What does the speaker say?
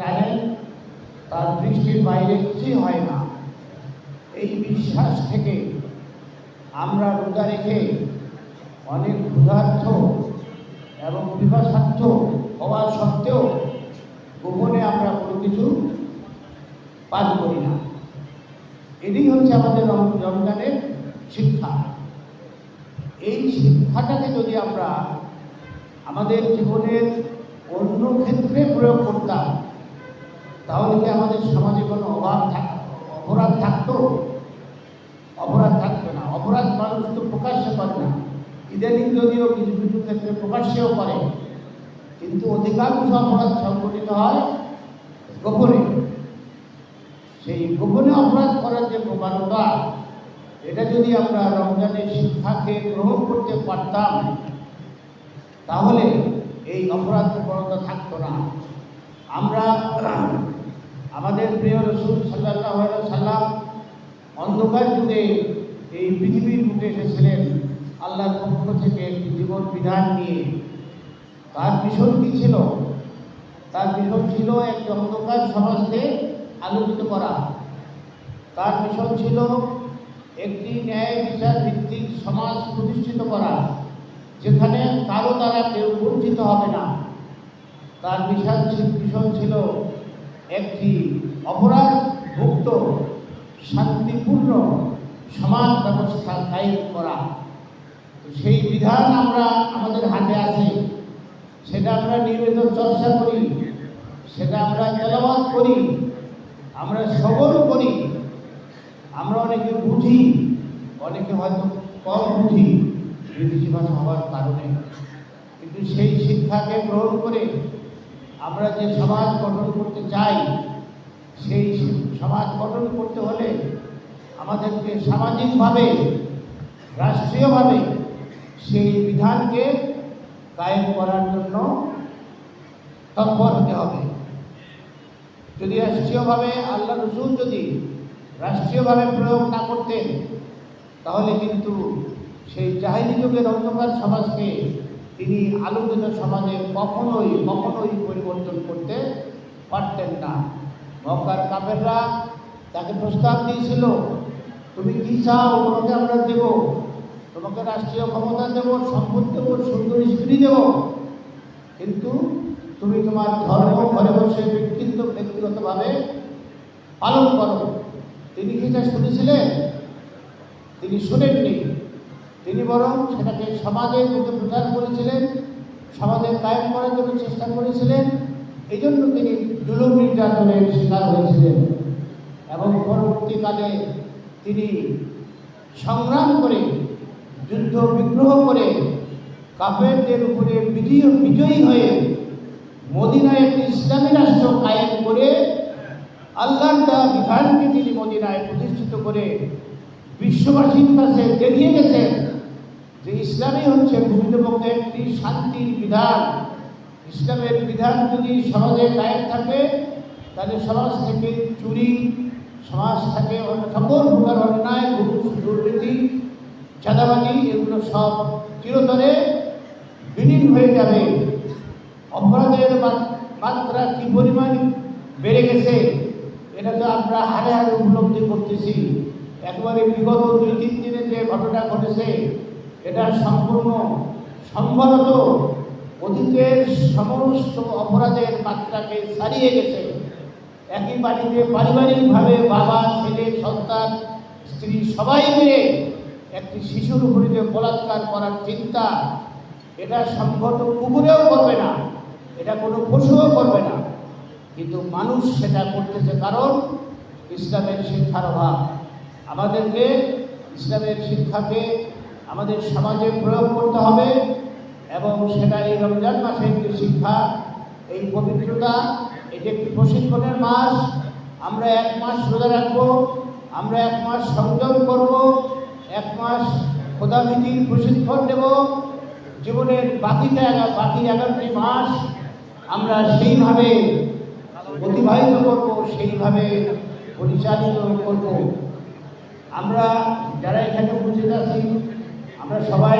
জানেন তার দৃষ্টির বাইরে কিছুই হয় না। এই বিশ্বাস থেকে আমরা রোজা রেখে অনেক ক্ষুধার্থ এবং বিভাসার্থ হওয়া সত্ত্বেও গোপনে আমরা কোনো কিছু পান করি না। এটাই হচ্ছে আমাদের রম- রমজানের শিক্ষা। এই শিক্ষাটাকে যদি আমরা আমাদের জীবনের অন্য ক্ষেত্রে প্রয়োগ করতাম তাহলে কি আমাদের সমাজে কোনো অভাব থাক অপরাধ থাকতো অপরাধ থাকতো না মানুষ প্রকাশ্যে করে না। ইদানিং যদিও কিছু কিছু ক্ষেত্রে প্রকাশ্যেও করে। কিন্তু অধিকাংশ অপরাধ সংঘটিত হয় গোপনে। সেই গোপনে অপরাধ করার যে প্রবণতা, এটা যদি আমরা রমজানের শিক্ষাকে গ্রহণ করতে পারতাম, তাহলে এই অপরাধ প্রবণতা থাকতো না। আমরা আমাদের প্রিয় রসুল সাল্লাহ সাল্লাম অন্ধকার যুগে এই পৃথিবীর বুকে এসেছিলেন আল্লাহর পক্ষ থেকে জীবন বিধান নিয়ে। তার মিশন কি ছিল? তার মিশন ছিল একটি অন্ধকার সমাজকে আলোকিত করা। তার মিশন ছিল একটি ন্যায় বিচার ভিত্তিক সমাজ প্রতিষ্ঠিত করা, যেখানে কারও দ্বারা কেউ বঞ্চিত হবে না। তার ছিল- মিশন ছিল একটি অপরাধ মুক্ত শান্তিপূর্ণ সমাজ ব্যবস্থা কায়েম করা। তো সেই বিধান আমরা আমাদের হাতে আছে। সেটা আমরা নিয়মিত চর্চা করি, সেটা আমরা তেলাবাদ করি, আমরা সবল করি। আমরা অনেকে বুঝি, অনেকে হয়তো কম বুঝি, বিদেশি ভাষা হওয়ার কারণে। কিন্তু সেই শিক্ষাকে গ্রহণ করে আমরা যে সমাজ গঠন করতে চাই, সেই সমাজ গঠন করতে হলে আমাদেরকে সামাজিকভাবে, রাষ্ট্রীয়ভাবে সেই বিধানকে কায়েম করার জন্য তৎপর হতে হবে। যদি রাষ্ট্রীয়ভাবে আল্লাহ রসুল যদি রাষ্ট্রীয়ভাবে প্রয়োগ না করতেন, তাহলে কিন্তু সেই জাহিলি যুগের অন্ধকার সমাজকে তিনি আলোকিত সমাজে কখনোই কখনোই পরিবর্তন করতে পারতেন না। মক্কার কাপেররা তাকে প্রস্তাব দিয়েছিল তুমি কি চাও? তোমাকে আমরা দেব। তোমাকে রাষ্ট্রীয় ক্ষমতা দেব, সম্পদ দেব, সুন্দর স্ত্রী দেব। কিন্তু তুমি তোমার ধর্ম ঘরে বসে ব্যক্তিত্ব, ব্যক্তিগতভাবে পালন করো। তিনি কি শুনেছিলেন? তিনি শোনেননি। তিনি বরং সেটাকে সমাজের মধ্যে প্রচার করেছিলেন, সমাজে কায়েম করার জন্য চেষ্টা করেছিলেন। এই জন্য তিনি জুলুম নির্যাতনের শিকার হয়েছিলেন। এবং পরবর্তীকালে তিনি সংগ্রাম করে, যুদ্ধ বিগ্রহ করে, কাফেরদের উপরে বিজয়ী বিজয়ী হয়ে মদিনায় একটি ইসলামী রাষ্ট্র কায়েম করে আল্লাহর দেওয়া বিধানকে তিনি মদিনায় প্রতিষ্ঠিত করে বিশ্ববাসীর কাছে দেখিয়ে গেছেন যে ইসলামই হচ্ছে প্রকৃতপক্ষে একটি শান্তির বিধান। ইসলামের বিধান যদি সমাজে কায়েম থাকে, তাহলে সমাজ থেকে চুরি সমাজ থেকে সকল প্রকার অন্যায় ঘুষ দুর্নীতি, চাঁদাবাজি, এগুলো সব চিরতরে বিলীন হয়ে যাবে। অপরাধের মাত্রা কি পরিমাণ বেড়ে গেছে, এটা তো আমরা হারে হারে উপলব্ধি করতেছি। একেবারে বিগত দুই, তিন দিনে যে ঘটনা ঘটেছে, এটা সম্পূর্ণ সম্ভবত অতীতের সমস্ত অপরাধের মাত্রাকে ছাড়িয়ে গেছে। একই বাড়িতে পারিবারিকভাবে বাবা, ছেলে, সন্তান, স্ত্রী সবাই মিলে একটি শিশুর উপরে বলাৎকার করার চিন্তা, এটা সম্ভবত কুকুরেও করবে না, এটা কোনো পশুও করবে না। কিন্তু মানুষ সেটা করতেছে কারণ ইসলামের শিক্ষার অভাব। আমাদেরকে ইসলামের শিক্ষাকে আমাদের সমাজে প্রয়োগ করতে হবে এবং সেটা এই রমজান মাসের যে শিক্ষা এই পবিত্রতা, এটি একটি প্রশিক্ষণের মাস। আমরা এক মাস রোজা রাখব, আমরা এক মাস সংযম করব, এক মাস খোদাভীতির প্রশিক্ষণ নেব জীবনের এগা- বাকি এগারোটি মাস আমরা সেইভাবে অতিবাহিত করব, সেইভাবে পরিচালিত করব। আমরা যারা এখানে উপস্থিত আছি, আমরা সবাই